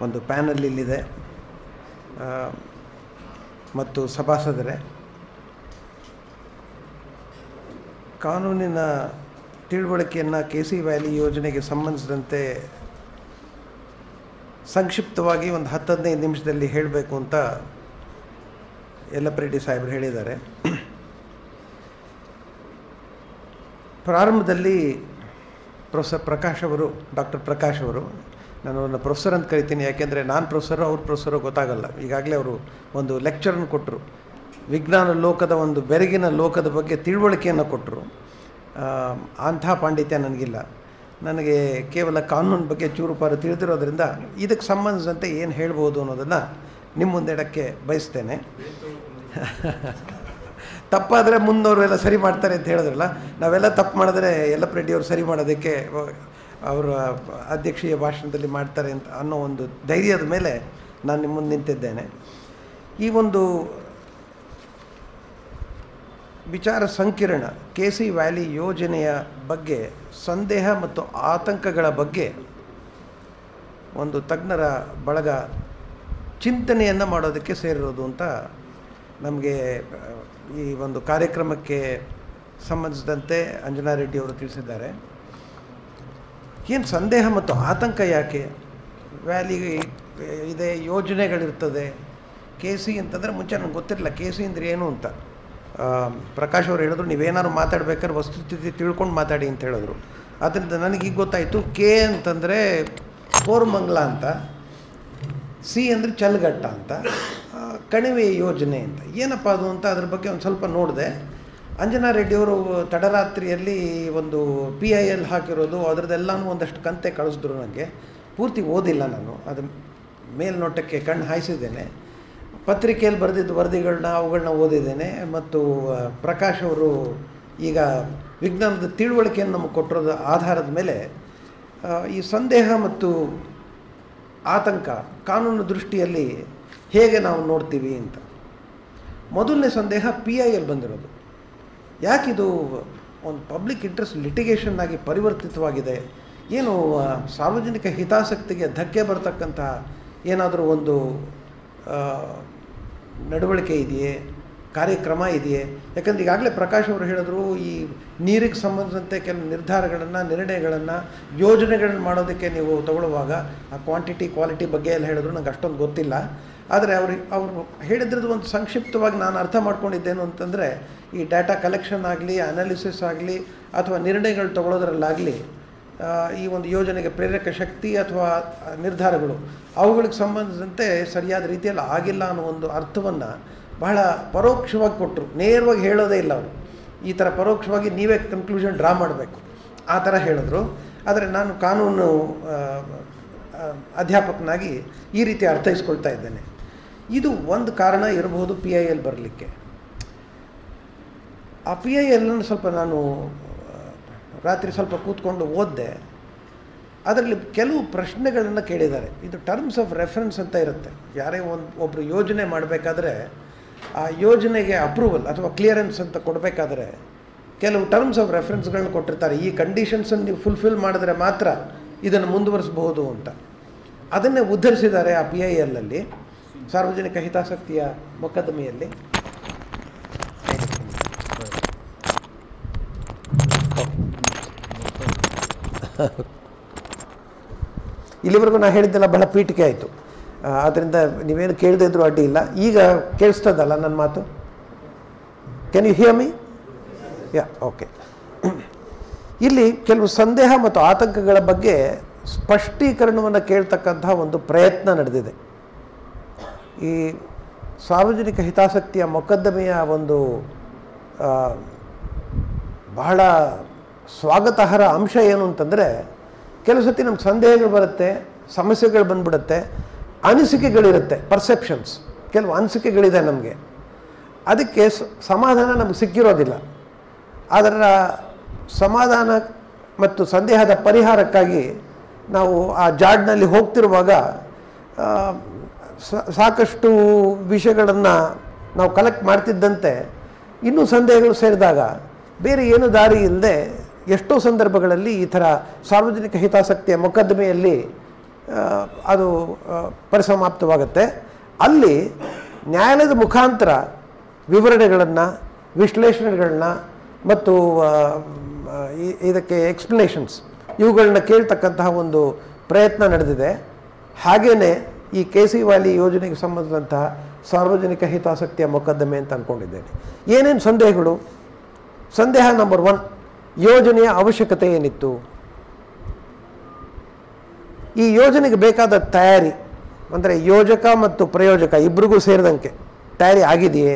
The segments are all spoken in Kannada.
ಒಂದು ಪ್ಯಾನಲ್ ಇಲ್ಲಿದೆ. ಮತ್ತು ಸಭಾಸದರೇ. ಕಾನೂನಿನ ತಿಳುವಳಿಕೆಯನ್ನು ಕೆ ಸಿ ವ್ಯಾಲಿ ಯೋಜನೆಗೆ ಸಂಬಂಧಿಸಿದಂತೆ ಸಂಕ್ಷಿಪ್ತವಾಗಿ ಒಂದು ಹತ್ತು ಹದಿನೈದು ನಿಮಿಷದಲ್ಲಿ ಹೇಳಬೇಕು ಅಂತ ಯಲ್ಲಪ್ಪ ಸಾಹೇಬರು ಹೇಳಿದ್ದಾರೆ. ಪ್ರಾರಂಭದಲ್ಲಿ ಪ್ರೊಫೆಸರ್ ಪ್ರಕಾಶ್ ಅವರು, ಡಾಕ್ಟರ್ ಪ್ರಕಾಶ್ ಅವರು. ನಾನು ಅವ್ರನ್ನ ಪ್ರೊಫೆಸರ್ ಅಂತ ಕರಿತೀನಿ, ಯಾಕೆಂದರೆ ನಾನು ಪ್ರೊಫೆಸರು, ಅವ್ರ ಪ್ರೊಫೆಸರು ಗೊತ್ತಾಗಲ್ಲ. ಈಗಾಗಲೇ ಅವರು ಒಂದು ಲೆಕ್ಚರನ್ನು ಕೊಟ್ಟರು ವಿಜ್ಞಾನ ಲೋಕದ ಒಂದು ಬೆರಗಿನ ಲೋಕದ ಬಗ್ಗೆ ತಿಳುವಳಿಕೆಯನ್ನು ಕೊಟ್ಟರು ಅಂಥ ಪಾಂಡಿತ್ಯ ನನಗಿಲ್ಲ. ನನಗೆ ಕೇವಲ ಕಾನೂನು ಬಗ್ಗೆ ಚೂರುಪಾರು ತಿಳಿದಿರೋದ್ರಿಂದ ಇದಕ್ಕೆ ಸಂಬಂಧಿಸಿದಂತೆ ಏನು ಹೇಳ್ಬೋದು ಅನ್ನೋದನ್ನು ನಿಮ್ಮ ಮುಂದೆ ಇಡಕ್ಕೆ ಬಯಸ್ತೇನೆ. ತಪ್ಪಾದರೆ ಮುಂದವರೆಲ್ಲ ಸರಿ ಮಾಡ್ತಾರೆ ಅಂತ ಹೇಳಿದ್ರಲ್ಲ, ನಾವೆಲ್ಲ ತಪ್ಪು ಮಾಡಿದ್ರೆ ಯಲ್ಲಪ್ಪ ರೆಡ್ಡಿ ಅವರು ಸರಿ ಮಾಡೋದಕ್ಕೆ ಅವರ ಅಧ್ಯಕ್ಷೀಯ ಭಾಷಣದಲ್ಲಿ ಮಾಡ್ತಾರೆ ಅಂತ ಅನ್ನೋ ಒಂದು ಧೈರ್ಯದ ಮೇಲೆ ನಾನು ನಿಮ್ಮ ಮುಂದೆ ನಿಂತಿದ್ದೇನೆ. ಈ ಒಂದು ವಿಚಾರ ಸಂಕಿರಣ ಕೆ ಸಿ ವ್ಯಾಲಿ ಯೋಜನೆಯ ಬಗ್ಗೆ, ಸಂದೇಹ ಮತ್ತು ಆತಂಕಗಳ ಬಗ್ಗೆ ಒಂದು ತಜ್ಞರ ಬಳಗ ಚಿಂತನೆಯನ್ನು ಮಾಡೋದಕ್ಕೆ ಸೇರಿರೋದು ಅಂತ ನಮಗೆ ಈ ಒಂದು ಕಾರ್ಯಕ್ರಮಕ್ಕೆ ಸಂಬಂಧಿಸಿದಂತೆ ಅಂಜನಾ ರೆಡ್ಡಿ ಅವರು ತಿಳಿಸಿದ್ದಾರೆ. ಏನು ಸಂದೇಹ ಮತ್ತು ಆತಂಕ ಯಾಕೆ? ವ್ಯಾಲಿ ಇದೆ, ಯೋಜನೆಗಳಿರ್ತದೆ. ಕೆ ಸಿ ಅಂತಂದರೆ ಮುಂಚೆ ನನಗೆ ಗೊತ್ತಿರಲಿಲ್ಲ, ಕೆ ಸಿ ಅಂದರೆ ಏನು ಅಂತ. ಪ್ರಕಾಶ್ ಅವರು ಹೇಳಿದ್ರು, ನೀವೇನಾದ್ರು ಮಾತಾಡ್ಬೇಕಾದ್ರೆ ವಸ್ತುಸ್ಥಿತಿ ತಿಳ್ಕೊಂಡು ಮಾತಾಡಿ ಅಂತ ಹೇಳಿದ್ರು. ಅದರಿಂದ ಈಗ ಗೊತ್ತಾಯಿತು, ಕೆ ಅಂತಂದರೆ ಕೋರ್ಮಂಗ್ಲ ಅಂತ, ಸಿ ಅಂದರೆ ಚಲ್ಗಟ್ಟ ಅಂತ. ಕಣಿವೆ ಯೋಜನೆ ಅಂತ. ಏನಪ್ಪ ಅದು ಅಂತ ಅದ್ರ ಬಗ್ಗೆ ಒಂದು ಸ್ವಲ್ಪ ನೋಡಿದೆ. ಅಂಜನಾ ರೆಡ್ಡಿಯವರು ತಡರಾತ್ರಿಯಲ್ಲಿ ಒಂದು ಪಿ ಐ ಎಲ್ ಹಾಕಿರೋದು, ಅದರದ್ದೆಲ್ಲನೂ ಒಂದಷ್ಟು ಕಂತೆ ಕಳಿಸಿದ್ರು ನನಗೆ ಪೂರ್ತಿ ಓದಿಲ್ಲ ನಾನು. ಅದು ಮೇಲ್ನೋಟಕ್ಕೆ ಕಣ್ಣು ಹಾಯಿಸಿದ್ದೇನೆ. ಪತ್ರಿಕೆಯಲ್ಲಿ ಬರೆದಿದ್ದ ವರದಿಗಳನ್ನ ಅವುಗಳನ್ನ ಓದಿದ್ದೇನೆ. ಮತ್ತು ಪ್ರಕಾಶ್ ಅವರು ಈಗ ವಿಜ್ಞಾನದ ತಿಳುವಳಿಕೆಯನ್ನು ನಮಗೆ ಕೊಟ್ಟಿರೋದ ಆಧಾರದ ಮೇಲೆ ಈ ಸಂದೇಹ ಮತ್ತು ಆತಂಕ ಕಾನೂನು ದೃಷ್ಟಿಯಲ್ಲಿ ಹೇಗೆ ನಾವು ನೋಡ್ತೀವಿ ಅಂತ. ಮೊದಲನೇ ಸಂದೇಹ ಪಿ ಐ ಎಲ್ ಬಂದಿರೋದು. ಯಾಕಿದು ಒಂದು ಪಬ್ಲಿಕ್ ಇಂಟ್ರೆಸ್ಟ್ ಲಿಟಿಗೇಷನ್ ಆಗಿ ಪರಿವರ್ತಿತವಾಗಿದೆ? ಏನು ಸಾರ್ವಜನಿಕ ಹಿತಾಸಕ್ತಿಗೆ ಧಕ್ಕೆ ಬರ್ತಕ್ಕಂಥ ಏನಾದರೂ ಒಂದು ನಡವಳಿಕೆ ಇದೆಯೇ? ಕಾರ್ಯಕ್ರಮ ಇದೆಯೇ? ಯಾಕಂದ್ರೆ ಈಗಾಗಲೇ ಪ್ರಕಾಶ್ ಅವರು ಹೇಳಿದ್ರು, ಈ ನೀರಿಗೆ ಸಂಬಂಧಿಸಿದಂತೆ ಕೆಲವು ನಿರ್ಧಾರಗಳನ್ನು, ನಿರ್ಣಯಗಳನ್ನು, ಯೋಜನೆಗಳನ್ನು ಮಾಡೋದಕ್ಕೆ ನೀವು ತಗೊಳ್ಳುವಾಗ ಆ ಕ್ವಾಂಟಿಟಿ ಕ್ವಾಲಿಟಿ ಬಗ್ಗೆ ಎಲ್ಲ ಹೇಳಿದ್ರು, ನಂಗೆ ಅಷ್ಟೊಂದು ಗೊತ್ತಿಲ್ಲ. ಆದರೆ ಅವರು ಅವರು ಹೇಳಿದ್ರದ್ದು ಒಂದು ಸಂಕ್ಷಿಪ್ತವಾಗಿ ನಾನು ಅರ್ಥ ಮಾಡ್ಕೊಂಡಿದ್ದೇನು ಅಂತಂದರೆ, ಈ ಡಾಟಾ ಕಲೆಕ್ಷನ್ ಆಗಲಿ ಅನಾಲಿಸಿಸ್ ಆಗಲಿ, ಅಥವಾ ನಿರ್ಣಯಗಳು ತಗೊಳ್ಳೋದ್ರಲ್ಲಾಗಲಿ ಈ ಒಂದು ಯೋಜನೆಗೆ ಪ್ರೇರಕ ಶಕ್ತಿ ಅಥವಾ ನಿರ್ಧಾರಗಳು ಅವುಗಳಿಗೆ ಸಂಬಂಧಿಸಿದಂತೆ ಸರಿಯಾದ ರೀತಿಯಲ್ಲಿ ಆಗಿಲ್ಲ ಅನ್ನೋ ಒಂದು ಅರ್ಥವನ್ನು ಬಹಳ ಪರೋಕ್ಷವಾಗಿ ಕೊಟ್ಟರು. ನೇರವಾಗಿ ಹೇಳೋದೇ ಇಲ್ಲ ಅವರು. ಈ ಥರ ಪರೋಕ್ಷವಾಗಿ ನೀವೇ ಕನ್ಕ್ಲೂಷನ್ ಡ್ರಾ ಮಾಡಬೇಕು. ಆ ಥರ ಹೇಳಿದ್ರು. ಆದರೆ ನಾನು ಕಾನೂನು ಅಧ್ಯಾಪಕನಾಗಿ ಈ ರೀತಿ ಅರ್ಥೈಸ್ಕೊಳ್ತಾ ಇದ್ದೇನೆ. ಇದು ಒಂದು ಕಾರಣ ಇರಬಹುದು ಪಿ ಐ ಎಲ್ ಬರಲಿಕ್ಕೆ. ಆ ಪಿ ಐ ಎಲ್ಲನ್ನು ಸ್ವಲ್ಪ ನಾನು ರಾತ್ರಿ ಸ್ವಲ್ಪ ಕೂತ್ಕೊಂಡು ಓದಿದೆ. ಅದರಲ್ಲಿ ಕೆಲವು ಪ್ರಶ್ನೆಗಳನ್ನು ಕೇಳಿದ್ದಾರೆ. ಇದು ಟರ್ಮ್ಸ್ ಆಫ್ ರೆಫರೆನ್ಸ್ ಅಂತ ಇರುತ್ತೆ. ಯಾರೇ ಒಂದು ಒಬ್ಬರು ಯೋಜನೆ ಮಾಡಬೇಕಾದ್ರೆ, ಆ ಯೋಜನೆಗೆ ಅಪ್ರೂವಲ್ ಅಥವಾ ಕ್ಲಿಯರೆನ್ಸ್ ಅಂತ ಕೊಡಬೇಕಾದ್ರೆ, ಕೆಲವು ಟರ್ಮ್ಸ್ ಆಫ್ ರೆಫರೆನ್ಸ್ಗಳನ್ನ ಕೊಟ್ಟಿರ್ತಾರೆ. ಈ ಕಂಡೀಷನ್ಸನ್ನು ನೀವು ಫುಲ್ಫಿಲ್ ಮಾಡಿದ್ರೆ ಮಾತ್ರ ಇದನ್ನು ಮುಂದುವರಿಸಬಹುದು ಅಂತ. ಅದನ್ನೇ ಉದ್ಧರಿಸಿದ್ದಾರೆ ಆ ಪಿ ಐ ಎಲ್ಲಲ್ಲಿ ಸಾರ್ವಜನಿಕ ಹಿತಾಸಕ್ತಿಯ ಮೊಕದ್ದಮೆಯಲ್ಲಿ. ಇಲ್ಲಿವರೆಗೂ ನಾನು ಹೇಳಿದ್ದೆಲ್ಲ ಬಹಳ ಪೀಠಿಕೆ ಆಯಿತು. ಆದ್ದರಿಂದ ನೀವೇನು ಕೇಳದೇ ಇದ್ರೂ ಅಡ್ಡಿ ಇಲ್ಲ. ಈಗ ಕೇಳಿಸ್ತದಲ್ಲ ನನ್ನ ಮಾತು? Can you hear me yeah okay ಇಲ್ಲಿ ಕೆಲವು ಸಂದೇಹ ಮತ್ತು ಆತಂಕಗಳ ಬಗ್ಗೆ ಸ್ಪಷ್ಟೀಕರಣವನ್ನು ಕೇಳ್ತಕ್ಕಂತಹ ಒಂದು ಪ್ರಯತ್ನ ನಡೆದಿದೆ. ಈ ಸಾರ್ವಜನಿಕ ಹಿತಾಸಕ್ತಿಯ ಮೊಕದ್ದಮೆಯ ಒಂದು ಬಹಳ ಸ್ವಾಗತಾರ್ಹ ಅಂಶ ಏನು ಅಂತಂದರೆ ಕೆಲವು ಸತಿ ನಮ್ಗೆ ಸಂದೇಹಗಳು ಬರುತ್ತೆ, ಸಮಸ್ಯೆಗಳು ಬಂದ್ಬಿಡುತ್ತೆ, ಅನಿಸಿಕೆಗಳಿರುತ್ತೆ ಪರ್ಸೆಪ್ಷನ್ಸ್ ಕೆಲವು ಅನಿಸಿಕೆಗಳಿದೆ ನಮಗೆ. ಅದಕ್ಕೆ ಸಮಾಧಾನ ನಮಗೆ ಸಿಕ್ಕಿರೋದಿಲ್ಲ. ಅದರ ಸಮಾಧಾನ ಮತ್ತು ಸಂದೇಹದ ಪರಿಹಾರಕ್ಕಾಗಿ ನಾವು ಆ ಜಾಡ್ನಲ್ಲಿ ಹೋಗ್ತಿರುವಾಗ ಸಾಕಷ್ಟು ವಿಷಯಗಳನ್ನು ನಾವು ಕಲೆಕ್ಟ್ ಮಾಡ್ತಿದ್ದಂತೆ, ಇನ್ನೂ ಸಂದೇಹಗಳು ಸೇರಿದಾಗ ಬೇರೆ ಏನು ದಾರಿ ಇಲ್ಲದೆ ಎಷ್ಟೋ ಸಂದರ್ಭಗಳಲ್ಲಿ ಈ ಥರ ಸಾರ್ವಜನಿಕ ಹಿತಾಸಕ್ತಿಯ ಮೊಕದ್ದಮೆಯಲ್ಲಿ ಅದು ಪರಿಸಮಾಪ್ತವಾಗುತ್ತೆ. ಅಲ್ಲಿ ನ್ಯಾಯಾಲಯದ ಮುಖಾಂತರ ವಿವರಣೆಗಳನ್ನು, ವಿಶ್ಲೇಷಣೆಗಳನ್ನ ಮತ್ತು ಇದಕ್ಕೆ ಎಕ್ಸ್ಪ್ಲನೇಷನ್ಸ್ ಇವುಗಳನ್ನ ಕೇಳ್ತಕ್ಕಂತಹ ಒಂದು ಪ್ರಯತ್ನ ನಡೆದಿದೆ. ಹಾಗೆಯೇ ಈ ಸಿ ವ್ಯಾಲಿ ಯೋಜನೆಗೆ ಸಂಬಂಧಿಸಿದಂತಹ ಸಾರ್ವಜನಿಕ ಹಿತಾಸಕ್ತಿಯ ಮೊಕದ್ದಮೆ ಅಂತ ಅಂದ್ಕೊಂಡಿದ್ದೇನೆ ಏನೇನು ಸಂದೇಹಗಳು? ಸಂದೇಹ ನಂಬರ್ ಒನ್ ಯೋಜನೆಯ ಅವಶ್ಯಕತೆ ಏನಿತ್ತು? ಈ ಯೋಜನೆಗೆ ಬೇಕಾದ ತಯಾರಿ, ಅಂದರೆ ಯೋಜಕ ಮತ್ತು ಪ್ರಯೋಜಕ ಇಬ್ಬರಿಗೂ ಸೇರಿದಂಗೆ ತಯಾರಿ ಆಗಿದೆಯೇ?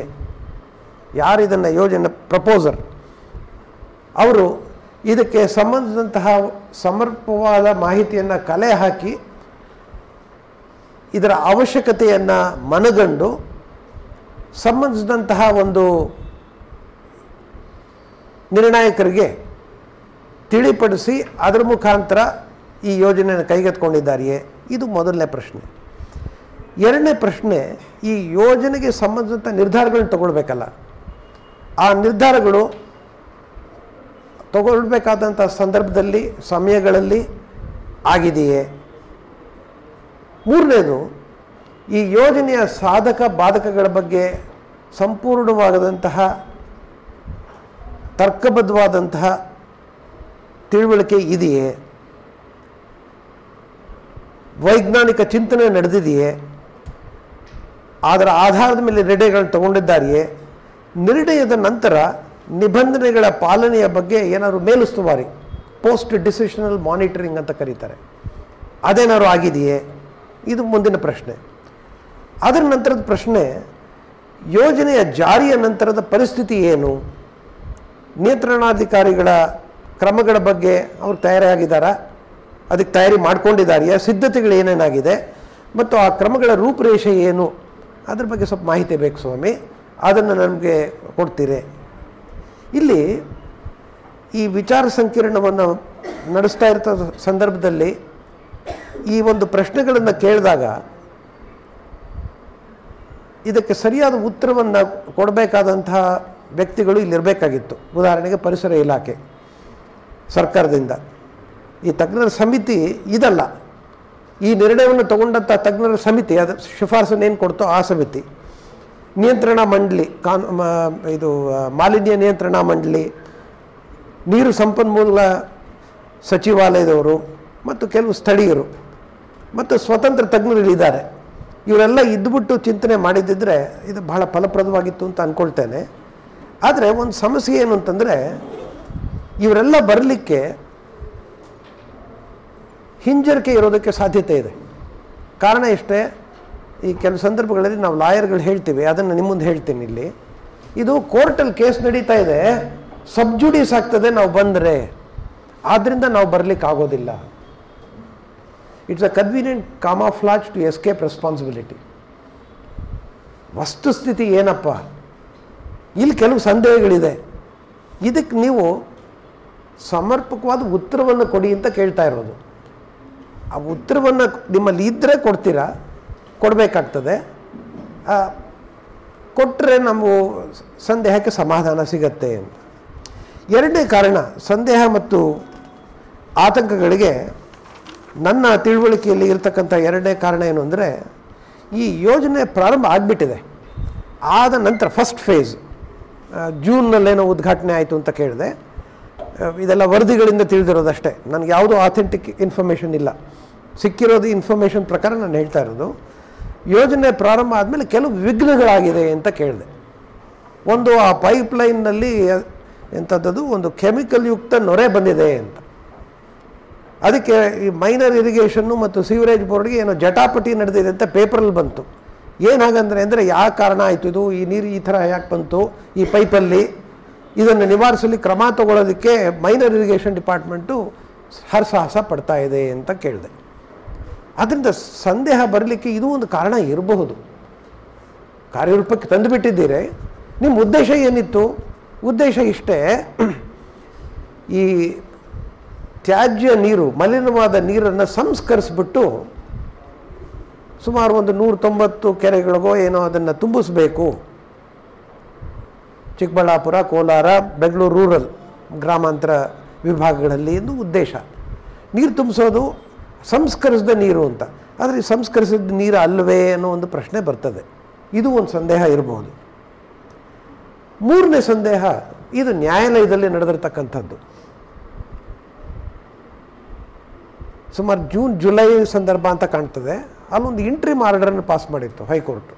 ಯಾರು ಇದನ್ನು ಯೋಜನೆ ಪ್ರಪೋಸರ್? ಅವರು ಇದಕ್ಕೆ ಸಂಬಂಧಿಸಿದಂತಹ ಸಮರ್ಪವಾದ ಮಾಹಿತಿಯನ್ನು ಕಲೆ ಹಾಕಿ ಇದರ ಅವಶ್ಯಕತೆಯನ್ನು ಮನಗಂಡು ಸಂಬಂಧಿಸಿದಂತಹ ಒಂದು ನಿರ್ಣಾಯಕರಿಗೆ ತಿಳಿಪಡಿಸಿ ಅದರ ಮುಖಾಂತರ ಈ ಯೋಜನೆಯನ್ನು ಕೈಗೆತ್ಕೊಂಡಿದ್ದಾರೆಯೇ ಇದು ಮೊದಲನೇ ಪ್ರಶ್ನೆ. ಎರಡನೇ ಪ್ರಶ್ನೆ, ಈ ಯೋಜನೆಗೆ ಸಂಬಂಧಿಸಿದಂಥ ನಿರ್ಧಾರಗಳನ್ನ ತಗೊಳ್ಬೇಕಲ್ಲ. ಆ ನಿರ್ಧಾರಗಳು ತಗೊಳ್ಬೇಕಾದಂಥ ಸಂದರ್ಭದಲ್ಲಿ, ಸಮಯಗಳಲ್ಲಿ ಆಗಿದೆಯೇ? ಮೂರನೇದು, ಈ ಯೋಜನೆಯ ಸಾಧಕ ಬಾಧಕಗಳ ಬಗ್ಗೆ ಸಂಪೂರ್ಣವಾದಂತಹ ತರ್ಕಬದ್ಧವಾದಂತಹ ತಿಳುವಳಿಕೆ ಇದೆಯೇ? ವೈಜ್ಞಾನಿಕ ಚಿಂತನೆ ನಡೆದಿದೆಯೇ? ಅದರ ಆಧಾರದ ಮೇಲೆ ನಿರ್ಣಯಗಳನ್ನು ತಗೊಂಡಿದ್ದಾರೆಯೇ? ನಿರ್ಣಯದ ನಂತರ ನಿಬಂಧನೆಗಳ ಪಾಲನೆಯ ಬಗ್ಗೆ ಏನಾದರೂ ಮೇಲುಸ್ತುವಾರಿ ಪೋಸ್ಟ್ ಡಿಸಿಷನಲ್ ಮಾನಿಟರಿಂಗ್ ಅಂತ ಕರೀತಾರೆ. ಅದೇನಾದ್ರು ಆಗಿದೆಯೇ? ಇದು ಮುಂದಿನ ಪ್ರಶ್ನೆ. ಅದರ ನಂತರದ ಪ್ರಶ್ನೆ, ಯೋಜನೆಯ ಜಾರಿಯ ನಂತರದ ಪರಿಸ್ಥಿತಿ ಏನು? ನಿಯಂತ್ರಣಾಧಿಕಾರಿಗಳ ಕ್ರಮಗಳ ಬಗ್ಗೆ ಅವರು ತಯಾರಿಯಾಗಿದ್ದಾರಾ ಅದಕ್ಕೆ ತಯಾರಿ ಮಾಡ್ಕೊಂಡಿದ್ದಾರೆಯಾ? ಸಿದ್ಧತೆಗಳು ಏನೇನಾಗಿದೆ? ಮತ್ತು ಆ ಕ್ರಮಗಳ ರೂಪುರೇಷೆ ಏನು? ಅದ್ರ ಬಗ್ಗೆ ಸ್ವಲ್ಪ ಮಾಹಿತಿ ಬೇಕು ಸ್ವಾಮಿ. ಅದನ್ನು ನಮಗೆ ಕೊಡ್ತೀರಿ. ಇಲ್ಲಿ ಈ ವಿಚಾರ ಸಂಕಿರಣವನ್ನು ನಡೆಸ್ತಾ ಇರ್ತ ಸಂದರ್ಭದಲ್ಲಿ ಈ ಒಂದು ಪ್ರಶ್ನೆಗಳನ್ನು ಕೇಳಿದಾಗ ಇದಕ್ಕೆ ಸರಿಯಾದ ಉತ್ತರವನ್ನು ಕೊಡಬೇಕಾದಂತಹ ವ್ಯಕ್ತಿಗಳು ಇಲ್ಲಿರಬೇಕಾಗಿತ್ತು. ಉದಾಹರಣೆಗೆ ಪರಿಸರ ಇಲಾಖೆ ಸರ್ಕಾರದಿಂದ. ಈ ತಜ್ಞರ ಸಮಿತಿ ಇದಲ್ಲ. ಈ ನಿರ್ಣಯವನ್ನು ತಗೊಂಡಂಥ ತಜ್ಞರ ಸಮಿತಿ, ಅದು ಶಿಫಾರಸನ್ನು ಏನು ಕೊಡ್ತೋ ಆ ಸಮಿತಿ. ನಿಯಂತ್ರಣ ಮಂಡಳಿ, ಕಾನ್ ಇದು ಮಾಲಿನ್ಯ ನಿಯಂತ್ರಣ ಮಂಡಳಿ, ನೀರು ಸಂಪನ್ಮೂಲ ಸಚಿವಾಲಯದವರು ಮತ್ತು ಕೆಲವು ಸ್ಥಳೀಯರು ಮತ್ತು ಸ್ವತಂತ್ರ ತಜ್ಞರು ಇದ್ದಾರೆ ಇವರೆಲ್ಲ ಇದ್ದುಬಿಟ್ಟು ಚಿಂತನೆ ಮಾಡಿದ್ದಿದ್ರೆ ಇದು ಬಹಳ ಫಲಪ್ರದವಾಗಿತ್ತು ಅಂತ ಅಂದ್ಕೊಳ್ತೇನೆ ಆದರೆ ಒಂದು ಸಮಸ್ಯೆ ಏನು ಅಂತಂದರೆ, ಇವರೆಲ್ಲ ಬರಲಿಕ್ಕೆ ಹಿಂಜರಿಕೆ ಇರೋದಕ್ಕೆ ಸಾಧ್ಯತೆ ಇದೆ. ಕಾರಣ ಇಷ್ಟೇ ಈ ಕೆಲವು ಸಂದರ್ಭಗಳಲ್ಲಿ ನಾವು ಲಾಯರ್ಗಳು ಹೇಳ್ತೀವಿ, ಅದನ್ನು ನಿಮ್ಮ ಮುಂದೆ ಹೇಳ್ತೀನಿ ಇಲ್ಲಿ. ಇದು ಕೋರ್ಟಲ್ಲಿ ಕೇಸ್ ನಡೀತಾ ಇದೆ, ಸಬ್ಜುಡೀಸ್ ಆಗ್ತದೆ ನಾವು ಬಂದರೆ. ಆದ್ದರಿಂದ ನಾವು ಬರಲಿಕ್ಕೆ ಆಗೋದಿಲ್ಲ. It's a convenient camouflage to escape responsibility ವಸ್ತುಸ್ಥಿತಿ ಏನಪ್ಪ? ಇಲ್ಲಿ ಕೆಲವು ಸಂದೇಹಗಳಿದೆ. ಇದಕ್ಕೆ ನೀವು ಸಮರ್ಪಕವಾದ ಉತ್ತರವನ್ನು ಕೊಡಿ ಅಂತ ಕೇಳ್ತಾ ಇರೋದು. ಆ ಉತ್ತರವನ್ನು ನಿಮ್ಮಲ್ಲಿ ಇದ್ದರೆ ಕೊಡ್ತೀರಾ? ಕೊಡಬೇಕಾಗ್ತದೆ. ಕೊಟ್ಟರೆ ನಾವು ಸಂದೇಹಕ್ಕೆ ಸಮಾಧಾನ ಸಿಗತ್ತೆ ಅಂತ. ಎರಡನೇ ಕಾರಣ, ಸಂದೇಹ ಮತ್ತು ಆತಂಕಗಳಿಗೆ ನನ್ನ ತಿಳುವಳಿಕೆಯಲ್ಲಿ ಇರತಕ್ಕಂಥ ಎರಡನೇ ಕಾರಣ ಏನು ಅಂದರೆ, ಈ ಯೋಜನೆ ಪ್ರಾರಂಭ ಆಗಿಬಿಟ್ಟಿದೆ. ಆದ ನಂತರ ಫಸ್ಟ್ ಫೇಸ್ ಜೂನ್ನಲ್ಲೇನೋ ಉದ್ಘಾಟನೆ ಆಯಿತು ಅಂತ ಕೇಳಿದೆ. ಇದೆಲ್ಲ ವರದಿಗಳಿಂದ ತಿಳಿದಿರೋದಷ್ಟೇ. ನನಗೆ ಯಾವುದೂ ಆಥೆಂಟಿಕ್ ಇನ್ಫಾರ್ಮೇಷನ್ ಇಲ್ಲ. ಸಿಕ್ಕಿರೋದು ಇನ್ಫಾರ್ಮೇಷನ್ ಪ್ರಕಾರ ನಾನು ಹೇಳ್ತಾ ಇರೋದು. ಯೋಜನೆ ಪ್ರಾರಂಭ ಆದಮೇಲೆ ಕೆಲವು ವಿಘ್ನಗಳಾಗಿದೆ ಅಂತ ಕೇಳಿದೆ. ಒಂದು ಆ ಪೈಪ್ಲೈನ್ನಲ್ಲಿ ಎಂಥದ್ದು ಒಂದು ಕೆಮಿಕಲ್ ಯುಕ್ತ ನೊರೆ ಬಂದಿದೆ ಅಂತ. ಅದಕ್ಕೆ ಈ ಮೈನರ್ ಇರಿಗೇಷನ್ನು ಮತ್ತು ಸೀವರೇಜ್ ಬೋರ್ಡ್ಗೆ ಏನೋ ಜಟಾಪಟಿ ನಡೆದಿದೆ ಅಂತ ಪೇಪರಲ್ಲಿ ಬಂತು. ಏನಾಗಂದ್ರೆ ಅಂದರೆ ಯಾವ ಕಾರಣ ಆಯಿತು ಇದು? ಈ ನೀರು ಈ ಥರ ಯಾಕೆ ಬಂತು? ಈ ಪೈಪಲ್ಲಿ ಇದನ್ನು ನಿವಾರಿಸಲಿ ಕ್ರಮ ತಗೊಳ್ಳೋದಕ್ಕೆ ಮೈನರ್ ಇರಿಗೇಷನ್ ಡಿಪಾರ್ಟ್ಮೆಂಟು ಹರ್ಸಾಹಸ ಪಡ್ತಾ ಇದೆ ಅಂತ ಕೇಳಿದೆ. ಅದರಿಂದ ಸಂದೇಹ ಬರಲಿಕ್ಕೆ ಇದು ಒಂದು ಕಾರಣ ಇರಬಹುದು. ಕಾರ್ಯರೂಪಕ್ಕೆ ತಂದುಬಿಟ್ಟಿದ್ದೀರಿ. ನಿಮ್ಮ ಉದ್ದೇಶ ಏನಿತ್ತು? ಉದ್ದೇಶ ಇಷ್ಟೇ, ಈ ತ್ಯಾಜ್ಯ ನೀರು, ಮಲಿನವಾದ ನೀರನ್ನು ಸಂಸ್ಕರಿಸ್ಬಿಟ್ಟು ಸುಮಾರು ಒಂದು ನೂರ ತೊಂಬತ್ತು ಕೆರೆಗಳಿಗೋ ಏನೋ ಅದನ್ನು ತುಂಬಿಸ್ಬೇಕು. ಚಿಕ್ಕಬಳ್ಳಾಪುರ, ಕೋಲಾರ, ಬೆಂಗಳೂರು ರೂರಲ್ ಗ್ರಾಮಾಂತರ ವಿಭಾಗಗಳಲ್ಲಿ ಎಂದು ಉದ್ದೇಶ. ನೀರು ತುಂಬಿಸೋದು ಸಂಸ್ಕರಿಸಿದ ನೀರು ಅಂತ. ಆದರೆ ಸಂಸ್ಕರಿಸಿದ ನೀರು ಅಲ್ಲವೇ ಅನ್ನೋ ಒಂದು ಪ್ರಶ್ನೆ ಬರ್ತದೆ. ಇದು ಒಂದು ಸಂದೇಹ ಇರಬಹುದು ಮೂರನೇ ಸಂದೇಹ, ಇದು ನ್ಯಾಯಾಲಯದಲ್ಲಿ ನಡೆದಿರ್ತಕ್ಕಂಥದ್ದು. ಸುಮಾರು ಜೂನ್, ಜುಲೈ ಸಂದರ್ಭ ಅಂತ ಕಾಣ್ತದೆ. ಅಲ್ಲೊಂದು ಇಂಟ್ರಿಮ್ ಆರ್ಡರನ್ನು ಪಾಸ್ ಮಾಡಿತ್ತು ಹೈಕೋರ್ಟ್.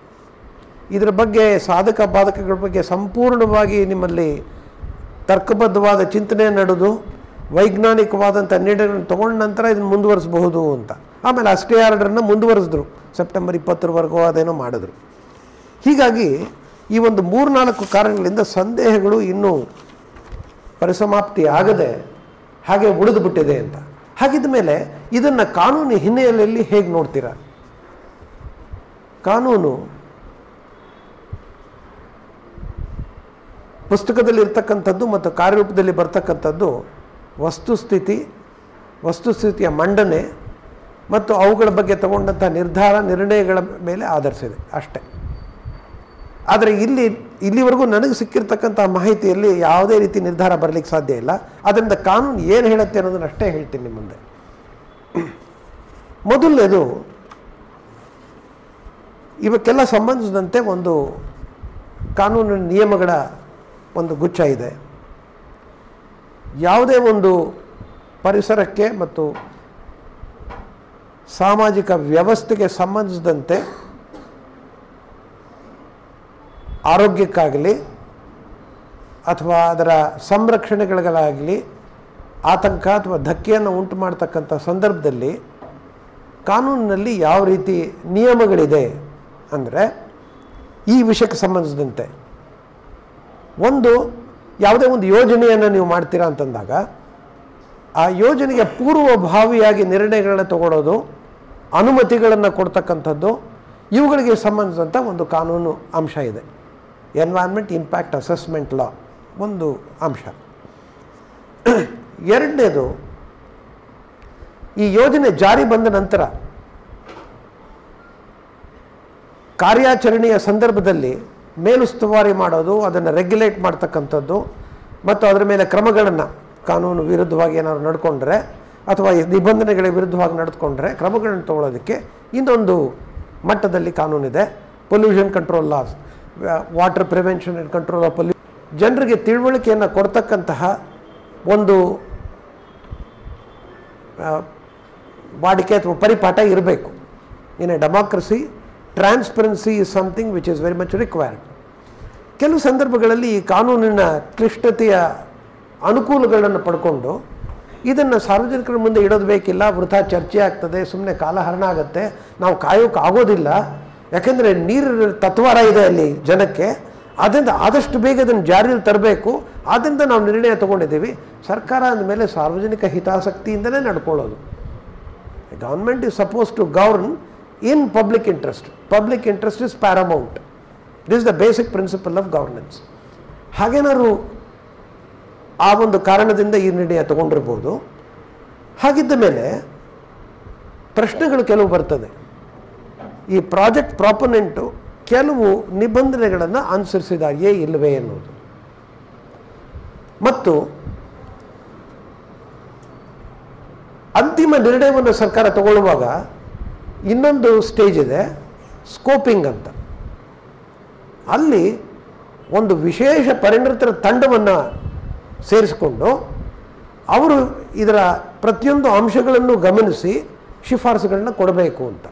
ಇದರ ಬಗ್ಗೆ ಸಾಧಕ ಬಾಧಕಗಳ ಬಗ್ಗೆ ಸಂಪೂರ್ಣವಾಗಿ ನಿಮ್ಮಲ್ಲಿ ತರ್ಕಬದ್ಧವಾದ ಚಿಂತನೆ ನಡೆದು ವೈಜ್ಞಾನಿಕವಾದಂಥ ನಿರ್ಣಯಗಳನ್ನು ತೊಗೊಂಡ ನಂತರ ಇದನ್ನು ಮುಂದುವರಿಸಬಹುದು ಅಂತ. ಆಮೇಲೆ ಅಷ್ಟೇ ಆರ್ಡರನ್ನು ಮುಂದುವರೆಸಿದ್ರು. ಸೆಪ್ಟೆಂಬರ್ ಇಪ್ಪತ್ತರವರೆಗೂ ಅದೇನೋ ಮಾಡಿದ್ರು. ಹೀಗಾಗಿ ಈ ಒಂದು ಮೂರ್ನಾಲ್ಕು ಕಾರಣಗಳಿಂದ ಸಂದೇಹಗಳು ಇನ್ನೂ ಪರಿಸಮಾಪ್ತಿ ಆಗದೆ ಹಾಗೆ ಉಳಿದುಬಿಟ್ಟಿದೆ ಅಂತ. ಹಾಗಿದ್ದ ಮೇಲೆ ಇದನ್ನು ಕಾನೂನು ಹಿನ್ನೆಲೆಯಲ್ಲಿ ಹೇಗೆ ನೋಡ್ತೀರಾ? ಕಾನೂನು ಪುಸ್ತಕದಲ್ಲಿ ಇರ್ತಕ್ಕಂಥದ್ದು ಮತ್ತು ಕಾರ್ಯರೂಪದಲ್ಲಿ ಬರ್ತಕ್ಕಂಥದ್ದು ವಸ್ತುಸ್ಥಿತಿ, ವಸ್ತುಸ್ಥಿತಿಯ ಮಂಡನೆ ಮತ್ತು ಅವುಗಳ ಬಗ್ಗೆ ತಗೊಂಡಂಥ ನಿರ್ಧಾರ, ನಿರ್ಣಯಗಳ ಮೇಲೆ ಆಧರಿಸಿದೆ ಅಷ್ಟೇ. ಆದರೆ ಇಲ್ಲಿ, ಇಲ್ಲಿವರೆಗೂ ನನಗೆ ಸಿಕ್ಕಿರ್ತಕ್ಕಂಥ ಮಾಹಿತಿಯಲ್ಲಿ ಯಾವುದೇ ರೀತಿ ನಿರ್ಧಾರ ಬರಲಿಕ್ಕೆ ಸಾಧ್ಯ ಇಲ್ಲ. ಅದರಿಂದ ಕಾನೂನು ಏನು ಹೇಳುತ್ತೆ ಅನ್ನೋದನ್ನು ಅಷ್ಟೇ ಹೇಳ್ತೀನಿ ನಿಮ್ಮ ಮುಂದೆ ಮೊದಲನೇದು, ಇವಕ್ಕೆಲ್ಲ ಸಂಬಂಧಿಸಿದಂತೆ ಒಂದು ಕಾನೂನು ನಿಯಮಗಳ ಒಂದು ಗುಚ್ಛ ಇದೆ. ಯಾವುದೇ ಒಂದು ಪರಿಸರಕ್ಕೆ ಮತ್ತು ಸಾಮಾಜಿಕ ವ್ಯವಸ್ಥೆಗೆ ಸಂಬಂಧಿಸಿದಂತೆ ಆರೋಗ್ಯಕ್ಕಾಗಲಿ ಅಥವಾ ಅದರ ಸಂರಕ್ಷಣೆಗಳಿಗಾಗಲಿ ಆತಂಕ ಅಥವಾ ಧಕ್ಕೆಯನ್ನು ಉಂಟು ಮಾಡ್ತಕ್ಕಂಥ ಸಂದರ್ಭದಲ್ಲಿ ಕಾನೂನಿನಲ್ಲಿ ಯಾವ ರೀತಿ ನಿಯಮಗಳಿದೆ ಅಂದರೆ ಈ ವಿಷಯಕ್ಕೆ ಸಂಬಂಧಿಸಿದಂತೆ. ಒಂದು, ಯಾವುದೇ ಒಂದು ಯೋಜನೆಯನ್ನು ನೀವು ಮಾಡ್ತೀರಾ ಅಂತಂದಾಗ, ಆ ಯೋಜನೆಗೆ ಪೂರ್ವಭಾವಿಯಾಗಿ ನಿರ್ಣಯಗಳನ್ನ ತಗೊಳ್ಳೋದು ಅನುಮತಿಗಳನ್ನು ಕೊಡ್ತಕ್ಕಂಥದ್ದು, ಇವುಗಳಿಗೆ ಸಂಬಂಧಿಸಿದಂಥ ಒಂದು ಕಾನೂನು ಅಂಶ ಇದೆ. ಎನ್ವೈರ್ಮೆಂಟ್ ಇಂಪ್ಯಾಕ್ಟ್ ಅಸೆಸ್ಮೆಂಟ್ ಲಾ ಒಂದು ಅಂಶ. ಎರಡನೇದು, ಈ ಯೋಜನೆ ಜಾರಿ ಬಂದ ನಂತರ ಕಾರ್ಯಾಚರಣೆಯ ಸಂದರ್ಭದಲ್ಲಿ ಮೇಲುಸ್ತುವಾರಿ ಮಾಡೋದು, ಅದನ್ನು ರೆಗ್ಯುಲೇಟ್ ಮಾಡ್ತಕ್ಕಂಥದ್ದು, ಮತ್ತು ಅದರ ಮೇಲೆ ಕ್ರಮಗಳನ್ನು ಕಾನೂನು ವಿರುದ್ಧವಾಗಿ ಏನಾದ್ರು ನಡ್ಕೊಂಡ್ರೆ, ಅಥವಾ ನಿಬಂಧನೆಗಳ ವಿರುದ್ಧವಾಗಿ ನಡೆದುಕೊಂಡ್ರೆ ಕ್ರಮಗಳನ್ನು ತಗೊಳ್ಳೋದಕ್ಕೆ ಇನ್ನೊಂದು ಮಟ್ಟದಲ್ಲಿ ಕಾನೂನಿದೆ. Pollution control laws water prevention and control of pollution ಜನರಿಗೆ ತಿಳುವಳಿಕೆಯನ್ನು ಕೊಡ್ತಕ್ಕಂತಹ ಒಂದು ವಾಡಿಕೆ ಅಥವಾ ಪರಿಪಾಠ ಇರಬೇಕು. In a democracy transparency is something which is very much required ಕೆಲವು ಸಂದರ್ಭಗಳಲ್ಲಿ ಈ ಕಾನೂನಿನ ಕ್ಲಿಷ್ಟತೆಯ ಅನುಕೂಲಗಳನ್ನು ಪಡ್ಕೊಂಡು ಇದನ್ನು ಸಾರ್ವಜನಿಕರ ಮುಂದೆ ಇಡೋದು ಬೇಕಿಲ್ಲ, ವೃಥಾ ಚರ್ಚೆ ಆಗ್ತದೆ ಸುಮ್ಮನೆ ಕಾಲಹರಣ ಆಗುತ್ತೆ, ನಾವು ಕಾಯೋಕ್ಕಾಗೋದಿಲ್ಲ ಯಾಕೆಂದರೆ ನೀರು ತತ್ವಾರ ಇದೆ ಅಲ್ಲಿ ಜನಕ್ಕೆ. ಅದರಿಂದ ಆದಷ್ಟು ಬೇಗ ಅದನ್ನು ಜಾರಿಯಲ್ಲಿ ತರಬೇಕು. ಆದ್ದರಿಂದ ನಾವು ನಿರ್ಣಯ ತಗೊಂಡಿದ್ದೀವಿ. ಸರ್ಕಾರ ಅಂದಮೇಲೆ ಸಾರ್ವಜನಿಕ ಹಿತಾಸಕ್ತಿಯಿಂದಲೇ ನಡ್ಕೊಳ್ಳೋದು. Government is supposed to govern in public interest public interest is paramount this is the basic principle of governance ಹಾಗೇನಾದ್ರು ಆ ಒಂದು ಕಾರಣದಿಂದ ಈ ನಿರ್ಣಯ ತಗೊಂಡಿರ್ಬೋದು. ಹಾಗಿದ್ದ ಮೇಲೆ ಪ್ರಶ್ನೆಗಳು ಕೆಲವು ಬರ್ತದೆ. ಈ ಪ್ರಾಜೆಕ್ಟ್ ಪ್ರಾಪನೆಂಟು ಕೆಲವು ನಿಬಂಧನೆಗಳನ್ನು ಅನುಸರಿಸಿದಾಗಿಯೇ ಇಲ್ಲವೇ ಎನ್ನುವುದು. ಮತ್ತು ಅಂತಿಮ ನಿರ್ಣಯವನ್ನು ಸರ್ಕಾರ ತಗೊಳ್ಳುವಾಗ ಇನ್ನೊಂದು ಸ್ಟೇಜ್ ಇದೆ, ಸ್ಕೋಪಿಂಗ್ ಅಂತ. ಅಲ್ಲಿ ಒಂದು ವಿಶೇಷ ಪರಿಣಿತರ ತಂಡವನ್ನು ಸೇರಿಸಿಕೊಂಡು ಅವರು ಇದರ ಪ್ರತಿಯೊಂದು ಅಂಶಗಳನ್ನು ಗಮನಿಸಿ ಶಿಫಾರಸುಗಳನ್ನ ಕೊಡಬೇಕು ಅಂತ.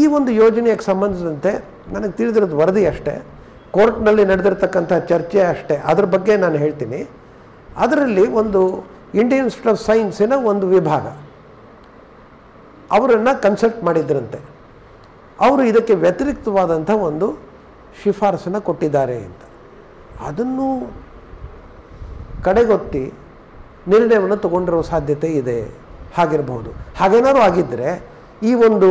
ಈ ಒಂದು ಯೋಜನೆಗೆ ಸಂಬಂಧಿಸಿದಂತೆ ನನಗೆ ತಿಳಿದಿರೋದು ವರದಿ ಅಷ್ಟೇ, ಕೋರ್ಟ್ನಲ್ಲಿ ನಡೆದಿರ್ತಕ್ಕಂಥ ಚರ್ಚೆ ಅಷ್ಟೇ, ಅದ್ರ ಬಗ್ಗೆ ನಾನು ಹೇಳ್ತೀನಿ. ಅದರಲ್ಲಿ ಒಂದು ಇಂಡಿಯನ್ ಇನ್ಸ್ಟಿಟ್ಯೂಟ್ ಆಫ್ ಸೈನ್ಸಿನ ಒಂದು ವಿಭಾಗ, ಅವರನ್ನು ಕನ್ಸಲ್ಟ್ ಮಾಡಿದ್ರಂತೆ. ಅವರು ಇದಕ್ಕೆ ವ್ಯತಿರಿಕ್ತವಾದಂಥ ಒಂದು ಶಿಫಾರಸನ್ನು ಕೊಟ್ಟಿದ್ದಾರೆ ಅಂತ. ಅದನ್ನು ಕಡೆಗೊತ್ತಿ ನಿರ್ಣಯವನ್ನು ತಗೊಂಡಿರೋ ಸಾಧ್ಯತೆ ಇದೆ, ಹಾಗಿರಬಹುದು. ಹಾಗೇನಾದ್ರು ಆಗಿದ್ದರೆ ಈ ಒಂದು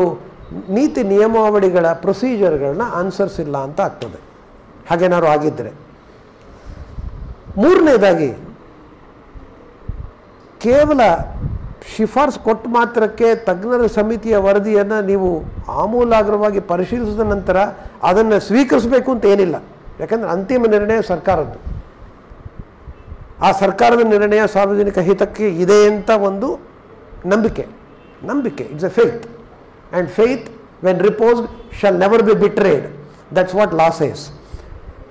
ನೀತಿ ನಿಯಮಾವಳಿಗಳ ಪ್ರೊಸೀಜರ್ಗಳನ್ನ ಅನುಸರಿಸಿಲ್ಲ ಅಂತ ಆಗ್ತದೆ. ಹಾಗೇನಾದ್ರು ಆಗಿದ್ದರೆ ಮೂರನೇದಾಗಿ, ಕೇವಲ ಶಿಫಾರ್ಸು ಕೊಟ್ಟ ಮಾತ್ರಕ್ಕೆ ತಜ್ಞರ ಸಮಿತಿಯ ವರದಿಯನ್ನು ನೀವು ಆಮೂಲಾಗ್ರವಾಗಿ ಪರಿಶೀಲಿಸಿದ ನಂತರ ಅದನ್ನು ಸ್ವೀಕರಿಸಬೇಕು ಅಂತ ಏನಿಲ್ಲ. ಯಾಕಂದರೆ ಅಂತಿಮ ನಿರ್ಣಯ ಸರ್ಕಾರದ್ದು. ಆ ಸರ್ಕಾರದ ನಿರ್ಣಯ ಸಾರ್ವಜನಿಕ ಹಿತಕ್ಕೆ ಇದೆ ಅಂತ ಒಂದು ನಂಬಿಕೆ. ನಂಬಿಕೆ, it's a faith. And faith when reposed shall never be betrayed that's what laws is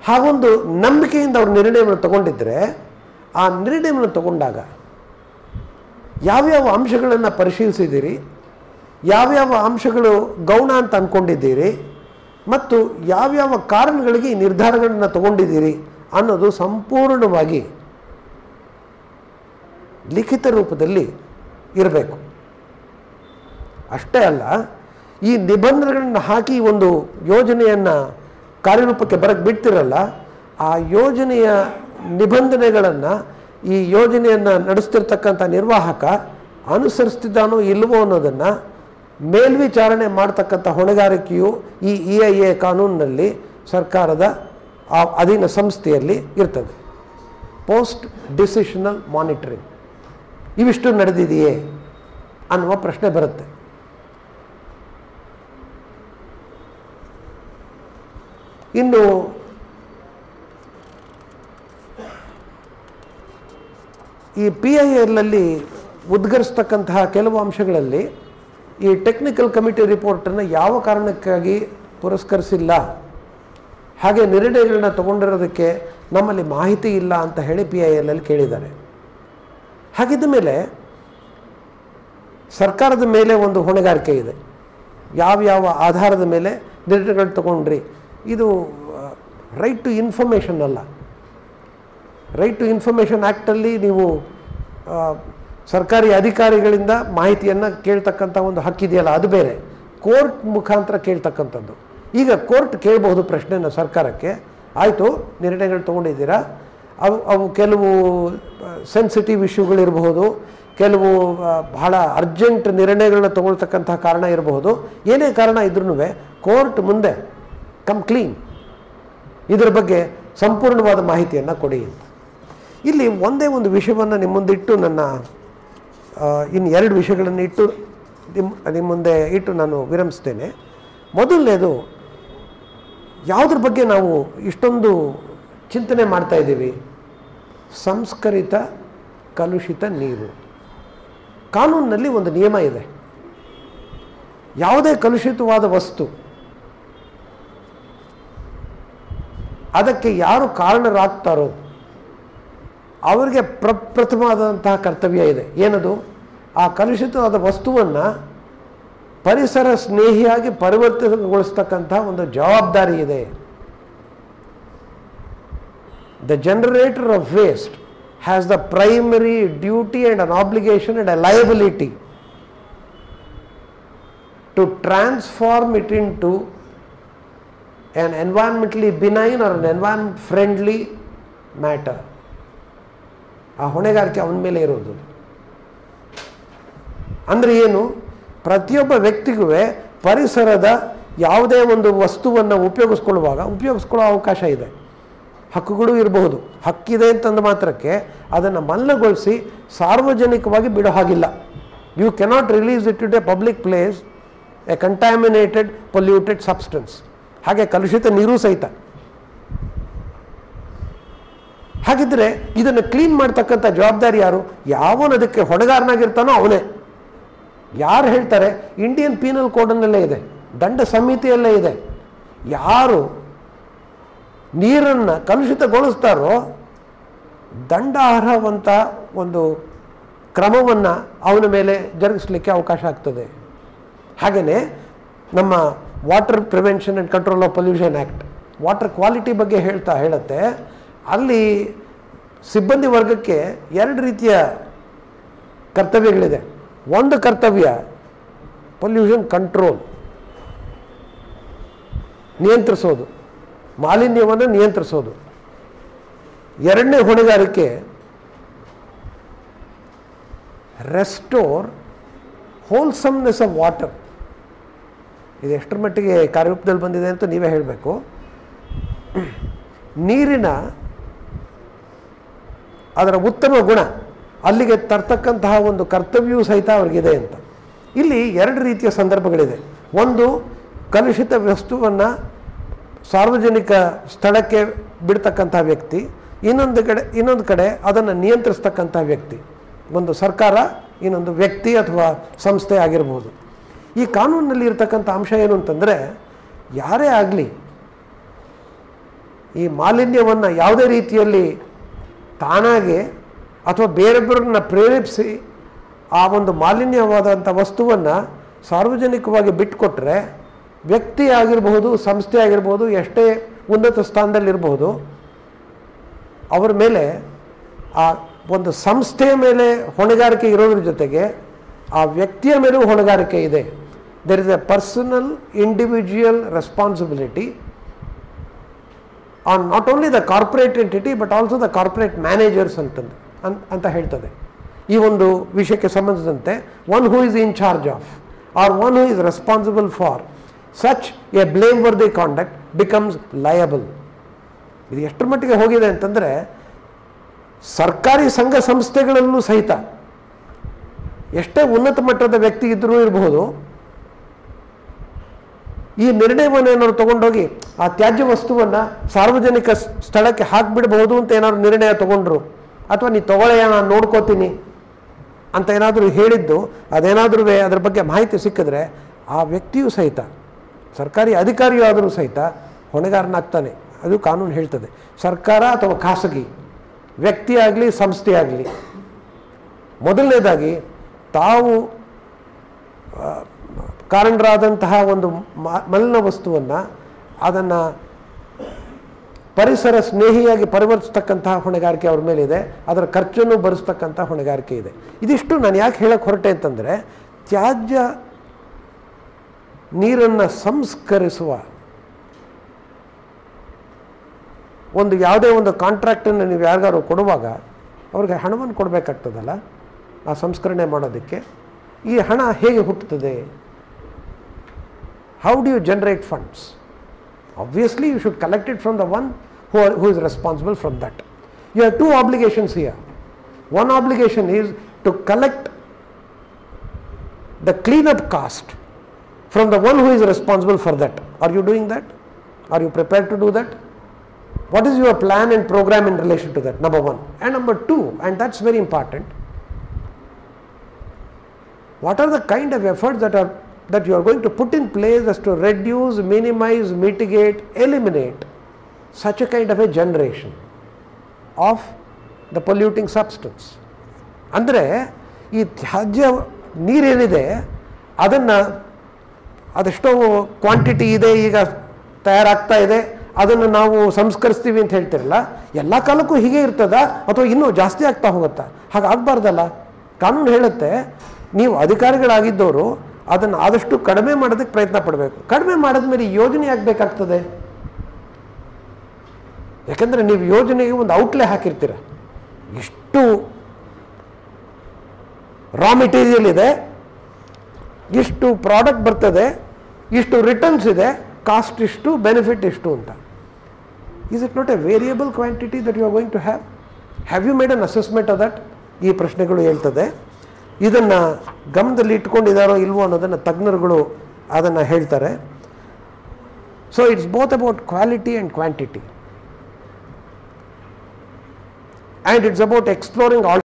ಹಾಗೊಂದು ನಂಬಿಕೆಯಿಂದ ಅವ್ರು ನಿರ್ಣಯವನ್ನು ತಗೊಂಡಿದ್ದರೆ ಆ ನಿರ್ಣಯವನ್ನು ತಗೊಂಡಾಗ ಯಾವ್ಯಾವ ಅಂಶಗಳನ್ನು ಪರಿಶೀಲಿಸಿದ್ದೀರಿ ಯಾವ್ಯಾವ ಅಂಶಗಳು ಗೌಣ ಅಂತ ಅಂದ್ಕೊಂಡಿದ್ದೀರಿ ಮತ್ತು ಯಾವ್ಯಾವ ಕಾರಣಗಳಿಗೆ ಈ ನಿರ್ಧಾರಗಳನ್ನು ತಗೊಂಡಿದ್ದೀರಿ ಅನ್ನೋದು ಸಂಪೂರ್ಣವಾಗಿ ಲಿಖಿತ ರೂಪದಲ್ಲಿ ಇರಬೇಕು. ಅಷ್ಟೇ ಅಲ್ಲ, ಈ ನಿಬಂಧನೆಗಳನ್ನು ಹಾಕಿ ಒಂದು ಯೋಜನೆಯನ್ನು ಕಾರ್ಯರೂಪಕ್ಕೆ ಬರಕ್ಕೆ ಬಿಡ್ತಿರಲ್ಲ, ಆ ಯೋಜನೆಯ ನಿಬಂಧನೆಗಳನ್ನು ಈ ಯೋಜನೆಯನ್ನು ನಡೆಸ್ತಿರ್ತಕ್ಕಂಥ ನಿರ್ವಾಹಕ ಅನುಸರಿಸ್ತಿದ್ದಾನೋ ಇಲ್ವೋ ಅನ್ನೋದನ್ನು ಮೇಲ್ವಿಚಾರಣೆ ಮಾಡ್ತಕ್ಕಂಥ ಹೊಣೆಗಾರಿಕೆಯು ಈ ಇ ಐ ಎ ಕಾನೂನಿನಲ್ಲಿ ಸರ್ಕಾರದ ಆ ಅಧೀನ ಸಂಸ್ಥೆಯಲ್ಲಿ ಇರ್ತದೆ. ಪೋಸ್ಟ್ ಡಿಸಿಷನಲ್ ಮಾನಿಟರಿಂಗ್ ಇವಿಷ್ಟು ನಡೆದಿದೆಯೇ ಅನ್ನುವ ಪ್ರಶ್ನೆ ಬರುತ್ತೆ. ಇನ್ನು ಈ ಪಿ ಐ ಎಲ್ನಲ್ಲಿ ಉದ್ಗರಿಸ್ತಕ್ಕಂತಹ ಕೆಲವು ಅಂಶಗಳಲ್ಲಿ ಈ ಟೆಕ್ನಿಕಲ್ ಕಮಿಟಿ ರಿಪೋರ್ಟನ್ನು ಯಾವ ಕಾರಣಕ್ಕಾಗಿ ಪುರಸ್ಕರಿಸಿಲ್ಲ, ಹಾಗೆ ನಿರ್ಣಯಗಳನ್ನ ತಗೊಂಡಿರೋದಕ್ಕೆ ನಮ್ಮಲ್ಲಿ ಮಾಹಿತಿ ಇಲ್ಲ ಅಂತ ಹೇಳಿ ಪಿ ಐ ಎಲ್ಲಲ್ಲಿ ಕೇಳಿದ್ದಾರೆ. ಹಾಗಿದ್ದ ಮೇಲೆ ಸರ್ಕಾರದ ಮೇಲೆ ಒಂದು ಹೊಣೆಗಾರಿಕೆ ಇದೆ. ಯಾವ್ಯಾವ ಆಧಾರದ ಮೇಲೆ ನಿರ್ಣಯಗಳು ತಗೊಂಡ್ರಿ? ಇದು ರೈಟ್ ಟು ಇನ್ಫಾರ್ಮೇಷನ್ ಅಲ್ಲ. ರೈಟ್ ಟು ಇನ್ಫಾರ್ಮೇಷನ್ ಆ್ಯಕ್ಟಲ್ಲಿ ನೀವು ಸರ್ಕಾರಿ ಅಧಿಕಾರಿಗಳಿಂದ ಮಾಹಿತಿಯನ್ನು ಕೇಳ್ತಕ್ಕಂಥ ಒಂದು ಹಕ್ಕಿದೆಯಲ್ಲ ಅದು ಬೇರೆ. ಕೋರ್ಟ್ ಮುಖಾಂತರ ಕೇಳ್ತಕ್ಕಂಥದ್ದು. ಈಗ ಕೋರ್ಟ್ ಕೇಳಬಹುದು ಪ್ರಶ್ನೆಯನ್ನು ಸರ್ಕಾರಕ್ಕೆ. ಆಯಿತು, ನಿರ್ಣಯಗಳು ತೊಗೊಂಡಿದ್ದೀರಾ? ಅವು ಅವು ಕೆಲವು ಸೆನ್ಸಿಟಿವ್ ಇಶ್ಯೂಗಳಿರಬಹುದು ಕೆಲವು ಬಹಳ ಅರ್ಜೆಂಟ್ ನಿರ್ಣಯಗಳನ್ನ ತಗೊಳ್ತಕ್ಕಂತಹ ಕಾರಣ ಇರಬಹುದು. ಏನೇ ಕಾರಣ ಇದ್ರೂ ಕೋರ್ಟ್ ಮುಂದೆ ಕಮ್ ಕ್ಲೀನ್ ಇದರ ಬಗ್ಗೆ ಸಂಪೂರ್ಣವಾದ ಮಾಹಿತಿಯನ್ನು ಕೊಡಿ ಅಂತ. ಇಲ್ಲಿ ಒಂದೇ ಒಂದು ವಿಷಯವನ್ನು ನಿಮ್ಮ ಮುಂದೆ ಇಟ್ಟು ನನ್ನ ಇನ್ನು ಎರಡು ವಿಷಯಗಳನ್ನು ಇಟ್ಟು ನಿಮ್ಮ ನಿಮ್ಮ ಮುಂದೆ ಇಟ್ಟು ನಾನು ವಿರಮಿಸ್ತೇನೆ. ಮೊದಲನೇದು, ಯಾವುದ್ರ ಬಗ್ಗೆ ನಾವು ಇಷ್ಟೊಂದು ಚಿಂತನೆ ಮಾಡ್ತಾ ಇದ್ದೀವಿ? ಸಂಸ್ಕರಿತ ಕಲುಷಿತ ನೀರು. ಕಾನೂನಿನಲ್ಲಿ ಒಂದು ನಿಯಮ ಇದೆ. ಯಾವುದೇ ಕಲುಷಿತವಾದ ವಸ್ತು ಅದಕ್ಕೆ ಯಾರು ಕಾರಣರಾಗ್ತಾರೋ ಅವರಿಗೆ ಪ್ರಪ್ರಥಮವಾದಂತಹ ಕರ್ತವ್ಯ ಇದೆ. ಏನದು? ಆ ಕಲುಷಿತವಾದ ವಸ್ತುವನ್ನು ಪರಿಸರ ಸ್ನೇಹಿಯಾಗಿ ಪರಿವರ್ತನೆಗೊಳಿಸ್ತಕ್ಕಂತಹ ಒಂದು ಜವಾಬ್ದಾರಿ ಇದೆ. The generator of waste has the primary duty and an obligation and a liability to transform it in to an environmentally benign or an environment friendly matter. ಆ ಹೊಣೆಗಾರಿಕೆ ಅವನ ಮೇಲೆ ಇರೋದು. ಅಂದರೆ ಏನು? ಪ್ರತಿಯೊಬ್ಬ ವ್ಯಕ್ತಿಗೂ ಪರಿಸರದ ಯಾವುದೇ ಒಂದು ವಸ್ತುವನ್ನು ಉಪಯೋಗಿಸ್ಕೊಳ್ಳುವಾಗ, ಉಪಯೋಗಿಸ್ಕೊಳ್ಳೋ ಅವಕಾಶ ಇದೆ. ಹಕ್ಕುಗಳು ಇರಬಹುದು. ಹಕ್ಕಿದೆ ಅಂತಂದ ಮಾತ್ರಕ್ಕೆ ಅದನ್ನು ಮಲ್ಲಗೊಳಿಸಿ ಸಾರ್ವಜನಿಕವಾಗಿ ಬಿಡೋ ಹಾಗಿಲ್ಲ. You cannot release it to a public place a contaminated polluted substance ಹಾಗೆ ಕಲುಷಿತ ನೀರು ಸಹಿತ. ಹಾಗಿದ್ರೆ ಇದನ್ನು ಕ್ಲೀನ್ ಮಾಡ್ತಕ್ಕಂಥ ಜವಾಬ್ದಾರಿ ಯಾರು? ಯಾವನು ಅದಕ್ಕೆ ಹೊಣೆಗಾರನಾಗಿರ್ತಾನೋ ಅವನೇ. ಯಾರು ಹೇಳ್ತಾರೆ? ಇಂಡಿಯನ್ ಪೀನಲ್ ಕೋಡ್ನಲ್ಲೇ ಇದೆ. ದಂಡ ಸಮಿತಿಯಲ್ಲೇ ಇದೆ. ಯಾರು ನೀರನ್ನು ಕಲುಷಿತಗೊಳಿಸ್ತಾರೋ ದಂಡಾರ್ಹವಂತ ಒಂದು ಕ್ರಮವನ್ನು ಅವನ ಮೇಲೆ ಜರುಗಿಸಲಿಕ್ಕೆ ಅವಕಾಶ ಆಗ್ತದೆ. ಹಾಗೆಯೇ ನಮ್ಮ water prevention and control of pollution act water quality ಬಗ್ಗೆ ಹೇಳ್ತಾ ಹೇಳುತ್ತೆ. ಅಲ್ಲಿ ಸಿಬ್ಬಂದಿ ವರ್ಗಕ್ಕೆ ಎರಡು ರೀತಿಯ ಕರ್ತವ್ಯಗಳಿದೆ. ಒಂದು ಕರ್ತವ್ಯ ಪೊಲ್ಯೂಷನ್ ಕಂಟ್ರೋಲ್ ನಿಯಂತ್ರಿಸೋದು. ಮಾಲಿನ್ಯವನ್ನು ನಿಯಂತ್ರಿಸೋದು. ಎರಡನೇ ಹೊಣೆಗಾರಿಕೆ ರೆಸ್ಟೋರ್ ಹೋಲ್ಸಮ್ನೆಸ್ ಆಫ್ ವಾಟರ್ ಇದು ಎಷ್ಟರ ಮಟ್ಟಿಗೆ ಕಾರ್ಯರೂಪದಲ್ಲಿ ಬಂದಿದೆ ಅಂತ ನೀವೇ ಹೇಳಬೇಕು. ನೀರಿನ ಅದರ ಉತ್ತಮ ಗುಣ, ಅಲ್ಲಿಗೆ ತರ್ತಕ್ಕಂತಹ ಒಂದು ಕರ್ತವ್ಯವೂ ಸಹಿತ ಅವ್ರಿಗಿದೆ ಅಂತ. ಇಲ್ಲಿ ಎರಡು ರೀತಿಯ ಸಂದರ್ಭಗಳಿದೆ. ಒಂದು, ಕಲುಷಿತ ವಸ್ತುವನ್ನು ಸಾರ್ವಜನಿಕ ಸ್ಥಳಕ್ಕೆ ಬಿಡ್ತಕ್ಕಂಥ ವ್ಯಕ್ತಿ, ಇನ್ನೊಂದು ಕಡೆ ಇನ್ನೊಂದು ಕಡೆ ಅದನ್ನು ನಿಯಂತ್ರಿಸ್ತಕ್ಕಂಥ ವ್ಯಕ್ತಿ. ಒಂದು ಸರ್ಕಾರ, ಇನ್ನೊಂದು ವ್ಯಕ್ತಿ ಅಥವಾ ಸಂಸ್ಥೆ ಆಗಿರ್ಬೋದು. ಈ ಕಾನೂನಿನಲ್ಲಿ ಇರತಕ್ಕಂಥ ಅಂಶ ಏನು ಅಂತಂದರೆ, ಯಾರೇ ಆಗಲಿ ಈ ಮಾಲಿನ್ಯವನ್ನು ಯಾವುದೇ ರೀತಿಯಲ್ಲಿ ತಾನಾಗೆ ಅಥವಾ ಬೇರೊಬ್ಬರನ್ನ ಪ್ರೇರೇಪಿಸಿ ಆ ಒಂದು ಮಾಲಿನ್ಯವಾದಂಥ ವಸ್ತುವನ್ನು ಸಾರ್ವಜನಿಕವಾಗಿ ಬಿಟ್ಟುಕೊಟ್ರೆ ವ್ಯಕ್ತಿ ಆಗಿರಬಹುದು ಸಂಸ್ಥೆ ಆಗಿರ್ಬೋದು ಎಷ್ಟೇ ಉನ್ನತ ಸ್ಥಾನದಲ್ಲಿರ್ಬೋದು ಅವರ ಮೇಲೆ ಆ ಒಂದು ಸಂಸ್ಥೆಯ ಮೇಲೆ ಹೊಣೆಗಾರಿಕೆ ಇರೋದ್ರ ಜೊತೆಗೆ ಆ ವ್ಯಕ್ತಿಯ ಮೇಲೂ ಹೊಣೆಗಾರಿಕೆ ಇದೆ. There is a personal individual responsibility on not only the corporate entity but also the corporate managers ಅಂತಂದು ಅನ್ ಅಂತ ಹೇಳ್ತದೆ. ಈ ಒಂದು ವಿಷಯಕ್ಕೆ ಸಂಬಂಧಿಸಿದಂತೆ one who is in charge of or one who is responsible for such a blame the conduct becomes liable ಇದು ಎಷ್ಟರ ಮಟ್ಟಿಗೆ ಹೋಗಿದೆ ಅಂತಂದರೆ, ಸರ್ಕಾರಿ ಸಂಘ ಸಂಸ್ಥೆಗಳಲ್ಲೂ ಸಹಿತ ಎಷ್ಟೇ ಉನ್ನತ ಮಟ್ಟದ ವ್ಯಕ್ತಿ ಇದ್ದರೂ ಇರಬಹುದು ಈ ನಿರ್ಣಯವನ್ನು ಏನಾದ್ರು ತಗೊಂಡೋಗಿ ಆ ತ್ಯಾಜ್ಯ ವಸ್ತುವನ್ನು ಸಾರ್ವಜನಿಕ ಸ್ಥಳಕ್ಕೆ ಹಾಕಿಬಿಡಬಹುದು ಅಂತ ಏನಾದ್ರು ನಿರ್ಣಯ ತಗೊಂಡ್ರು? ಅಥವಾ ನೀ ತಗೊಳ್ಳೆಯ ನಾನು ನೋಡ್ಕೋತೀನಿ ಅಂತ ಏನಾದರೂ ಹೇಳಿದ್ದು, ಅದೇನಾದರೂ ಅದ್ರ ಬಗ್ಗೆ ಮಾಹಿತಿ ಸಿಕ್ಕಿದ್ರೆ ಆ ವ್ಯಕ್ತಿಯೂ ಸಹಿತ, ಸರ್ಕಾರಿ ಅಧಿಕಾರಿಯೂ ಆದರೂ ಸಹಿತ ಹೊಣೆಗಾರನಾಗ್ತಾನೆ. ಅದು ಕಾನೂನು ಹೇಳ್ತದೆ. ಸರ್ಕಾರ ಅಥವಾ ಖಾಸಗಿ ವ್ಯಕ್ತಿ ಆಗಲಿ, ಸಂಸ್ಥೆ ಆಗಲಿ, ಮೊದಲನೇದಾಗಿ ತಾವು ಕಾರಣರಾದಂತಹ ಒಂದು ಮಲಿನ ವಸ್ತುವನ್ನು ಅದನ್ನು ಪರಿಸರ ಸ್ನೇಹಿಯಾಗಿ ಪರಿವರ್ತಿಸ್ತಕ್ಕಂತಹ ಹೊಣೆಗಾರಿಕೆ ಅವ್ರ ಮೇಲೆ ಇದೆ ಅದರ ಖರ್ಚನ್ನು ಭರಿಸ್ತಕ್ಕಂಥ ಹೊಣೆಗಾರಿಕೆ ಇದೆ. ಇದಿಷ್ಟು ನಾನು ಯಾಕೆ ಹೇಳಕ್ಕೆ ಹೊರಟೆ ಅಂತಂದರೆ, ತ್ಯಾಜ್ಯ ನೀರನ್ನು ಸಂಸ್ಕರಿಸುವ ಒಂದು ಯಾವುದೇ ಒಂದು ಕಾಂಟ್ರಾಕ್ಟನ್ನು ನೀವು ಯಾರಿಗಾರು ಕೊಡುವಾಗ ಅವ್ರಿಗೆ ಹಣವನ್ನು ಕೊಡಬೇಕಾಗ್ತದಲ್ಲ? ಆ ಸಂಸ್ಕರಣೆ ಮಾಡೋದಕ್ಕೆ. ಈ ಹಣ ಹೇಗೆ ಹುಟ್ಟುತ್ತದೆ? How do you generate funds? Obviously, you should collect it from the one who, are, who is responsible from that. You have two obligations here. One obligation is to collect the cleanup cost from the one who is responsible for that. Are you doing that? Are you prepared to do that? What is your plan and program in relation to that? Number one. And number two, and that's very important, what are the kind of efforts that are that you are going to put in place as to reduce, minimize, mitigate, eliminate such a kind of a generation of the polluting substance. ಅಂದರೆ ಈ ತ್ಯಾಜ್ಯ ನೀರೇನಿದೆ, ಅದನ್ನು ಅದೆಷ್ಟೋ ಕ್ವಾಂಟಿಟಿ ಇದೆ, ಈಗ ತಯಾರಾಗ್ತಾ ಇದೆ, ಅದನ್ನು ನಾವು ಸಂಸ್ಕರಿಸ್ತೀವಿ ಅಂತ ಹೇಳ್ತಿರಲ್ಲ, ಎಲ್ಲ ಕಾಲಕ್ಕೂ ಹೀಗೆ ಇರ್ತದ ಅಥವಾ ಇನ್ನೂ ಜಾಸ್ತಿ ಆಗ್ತಾ ಹೋಗುತ್ತಾ? ಹಾಗಾಗಬಾರ್ದಲ್ಲ. ಕಾನೂನು ಹೇಳುತ್ತೆ, ನೀವು ಅಧಿಕಾರಿಗಳಾಗಿದ್ದವರು ಅದನ್ನು ಆದಷ್ಟು ಕಡಿಮೆ ಮಾಡೋದಕ್ಕೆ ಪ್ರಯತ್ನ ಪಡಬೇಕು. ಕಡಿಮೆ ಮಾಡಿದ ಮೇಲೆ ಯೋಜನೆ ಆಗಬೇಕಾಗ್ತದೆ ಯಾಕಂದರೆ ನೀವು ಯೋಜನೆಗೆ ಒಂದು ಔಟ್ಲೆ ಹಾಕಿರ್ತೀರ. ಇಷ್ಟು ರಾ ಮೆಟೀರಿಯಲ್ ಇದೆ ಇಷ್ಟು ಪ್ರಾಡಕ್ಟ್ ಬರ್ತದೆ, ಇಷ್ಟು ರಿಟರ್ನ್ಸ್ ಇದೆ ಕಾಸ್ಟ್ ಇಷ್ಟು ಬೆನಿಫಿಟ್ ಇಷ್ಟು ಅಂತ. Is it not a variable quantity that you are going to have have you made an assessment ಆ ದಟ್ ಈ ಪ್ರಶ್ನೆಗಳು ಹೇಳ್ತದೆ. ಇದನ್ನು ಗಮನದಲ್ಲಿ ಇಟ್ಕೊಂಡಿದ್ದಾರೋ ಇಲ್ವೋ ಅನ್ನೋದನ್ನು ತಜ್ಞರುಗಳು ಅದನ್ನು ಹೇಳ್ತಾರೆ. So it's both about quality and quantity and it's about exploring all